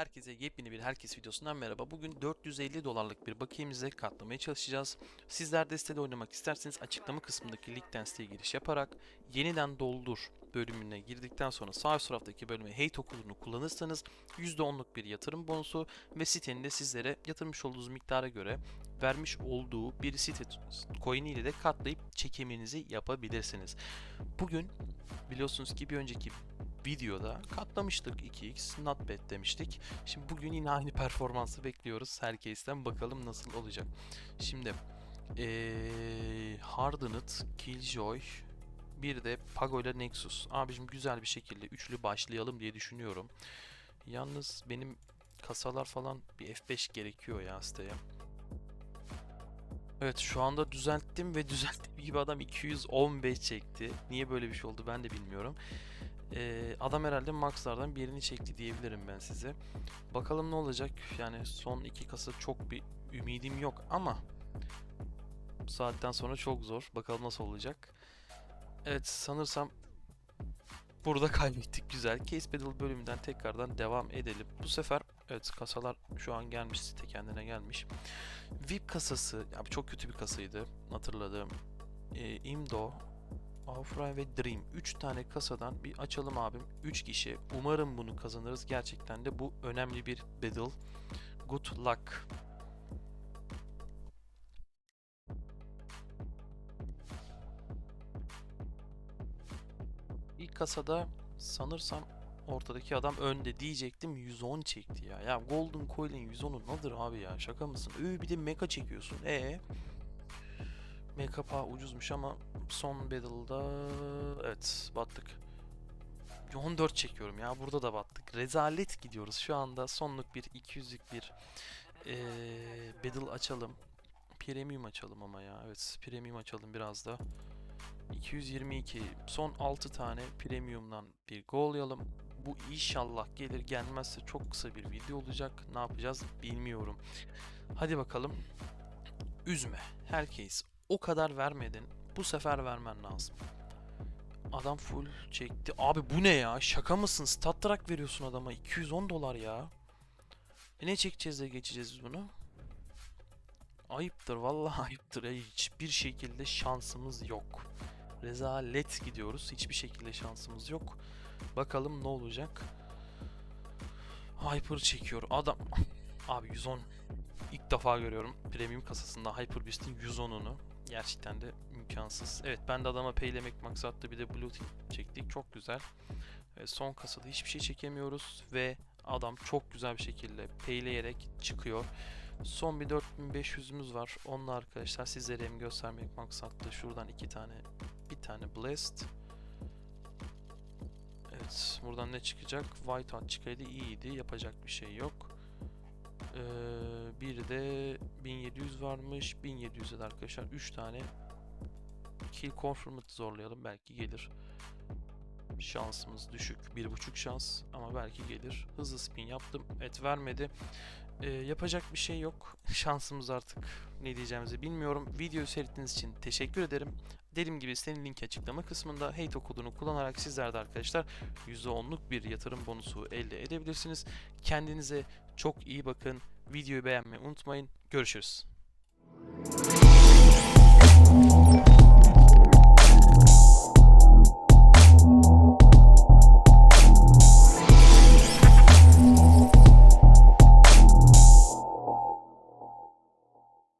Herkese yepyeni bir herkes videosundan merhaba. Bugün 450 dolarlık bir bakiyemize katlamaya çalışacağız. Sizler de sitede oynamak isterseniz açıklama kısmındaki linkten siteye giriş yaparak yeniden doldur bölümüne girdikten sonra sağ üst taraftaki bölüme hate okulunu kullanırsanız %10'luk bir yatırım bonusu ve sitenin de sizlere yatırmış olduğunuz miktara göre vermiş olduğu bir site coin ile de katlayıp çekiminizi yapabilirsiniz. Bugün biliyorsunuz ki bir önceki videoda katlamıştık 2x not bad demiştik. Şimdi bugün yine aynı performansı bekliyoruz. Herkesten bakalım nasıl olacak. Şimdi ee, Hardened, Killjoy bir de Pago Nexus. Abicim güzel bir şekilde üçlü başlayalım diye düşünüyorum. Yalnız benim kasalar falan bir F5 gerekiyor ya siteye. Evet şu anda düzelttim ve düzelttiğim gibi adam 215 çekti. Niye böyle bir şey oldu ben de bilmiyorum. Ee, adam herhalde maxlardan birini çekti diyebilirim ben size. Bakalım ne olacak. Yani son iki kasa çok bir ümidim yok ama bu saatten sonra çok zor. Bakalım nasıl olacak. Evet sanırsam burada kaybettik güzel. Case Battle bölümünden tekrardan devam edelim. Bu sefer evet kasalar şu an gelmiş site kendine gelmiş. VIP kasası ya bu çok kötü bir kasaydı hatırladığım. Ee, Imdo, Aufray ve Dream 3 tane kasadan bir açalım abim. 3 kişi. Umarım bunu kazanırız. Gerçekten de bu önemli bir battle. Good luck. İlk kasada sanırsam ortadaki adam önde diyecektim 110 çekti ya. Ya Golden Coil'in 110'u nedir abi ya şaka mısın? Öyle bir de mecha çekiyorsun. E Mecha paha ucuzmuş ama son battle'da evet battık. 14 çekiyorum ya burada da battık. Rezalet gidiyoruz şu anda sonluk bir 200'lük bir eee battle açalım. Premium açalım ama ya evet premium açalım biraz da. 222 son 6 tane premium'dan bir gollayalım. Bu inşallah gelir gelmezse çok kısa bir video olacak. Ne yapacağız bilmiyorum. Hadi bakalım. Üzme. Herkes o kadar vermedin. Bu sefer vermen lazım. Adam full çekti. Abi bu ne ya? Şaka mısın? Stat track veriyorsun adama. 210 dolar ya. E ne çekeceğiz de geçeceğiz biz bunu? Ayıptır vallahi ayıptır. Ya. Hiçbir şekilde şansımız yok. Rezalet gidiyoruz. Hiçbir şekilde şansımız yok. Bakalım ne olacak. Hyper çekiyor. Adam abi 110 ilk defa görüyorum premium kasasında Hyperbeast'in 110'unu. Gerçekten de imkansız. Evet ben de adama paylemek maksatlı bir de blue team çektik. Çok güzel. Ve son kasada hiçbir şey çekemiyoruz ve adam çok güzel bir şekilde payleyerek çıkıyor. Son bir 4500'ümüz var. Onunla arkadaşlar sizlere hem göstermek maksatlı şuradan iki tane bir tane blessed. Evet buradan ne çıkacak? White hat çıkaydı iyiydi. Yapacak bir şey yok. Ee, bir de 1700 varmış. 1700'e de arkadaşlar 3 tane kill confirmed zorlayalım. Belki gelir. Şansımız düşük. 1.5 şans ama belki gelir. Hızlı spin yaptım. Et vermedi. Ee, yapacak bir şey yok. Şansımız artık ne diyeceğimizi bilmiyorum. Videoyu seyrettiğiniz için teşekkür ederim. Dediğim gibi senin link açıklama kısmında hate kodunu kullanarak sizler de arkadaşlar %10'luk bir yatırım bonusu elde edebilirsiniz. Kendinize çok iyi bakın. Videoyu beğenmeyi unutmayın. Görüşürüz.